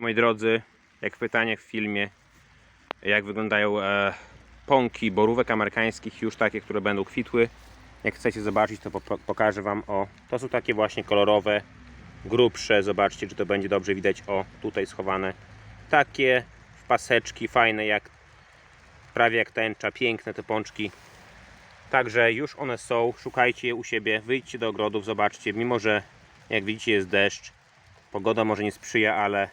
Moi drodzy, jak w pytaniach w filmie, jak wyglądają e, pąki borówek amerykańskich, już takie, które będą kwitły. Jak chcecie zobaczyć, to po, pokażę Wam. O, to są takie właśnie kolorowe, grubsze. Zobaczcie, czy to będzie dobrze widać. O, tutaj schowane. Takie w paseczki, fajne, jak prawie jak tęcza. Piękne te pączki. Także już one są. Szukajcie je u siebie. Wyjdźcie do ogrodów, zobaczcie. Mimo, że jak widzicie jest deszcz, pogoda może nie sprzyja, ale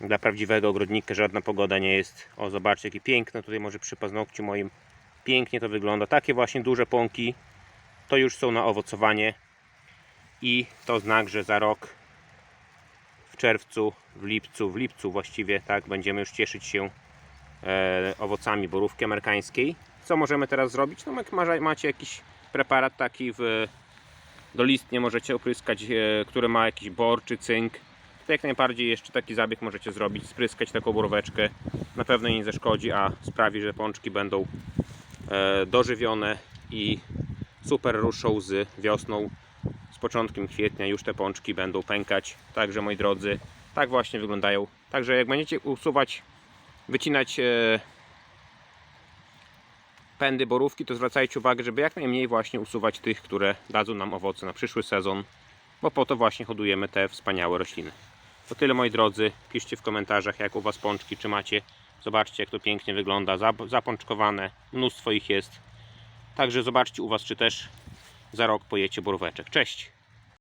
dla prawdziwego ogrodnika żadna pogoda nie jest. O, zobaczcie, jakie piękne tutaj może przy paznokciu moim. Pięknie to wygląda. Takie właśnie duże pąki to już są na owocowanie. I to znak, że za rok w czerwcu, w lipcu, w lipcu właściwie, tak, będziemy już cieszyć się e, owocami borówki amerykańskiej. Co możemy teraz zrobić? No jak ma- macie jakiś preparat taki w dolistnie możecie opryskać, e, który ma jakiś bor czy cynk. To jak najbardziej jeszcze taki zabieg możecie zrobić, spryskać taką boróweczkę. Na pewno nie zaszkodzi, a sprawi, że pączki będą e, dożywione i super ruszą z wiosną. Z początkiem kwietnia już te pączki będą pękać. Także moi drodzy, tak właśnie wyglądają. Także jak będziecie usuwać, wycinać e, pędy borówki, to zwracajcie uwagę, żeby jak najmniej właśnie usuwać tych, które dadzą nam owoce na przyszły sezon, bo po to właśnie hodujemy te wspaniałe rośliny. To tyle moi drodzy, piszcie w komentarzach jak u Was pączki, czy macie. Zobaczcie jak to pięknie wygląda, Zap- zapączkowane, mnóstwo ich jest. Także zobaczcie u Was, czy też za rok pojecie boróweczek. Cześć!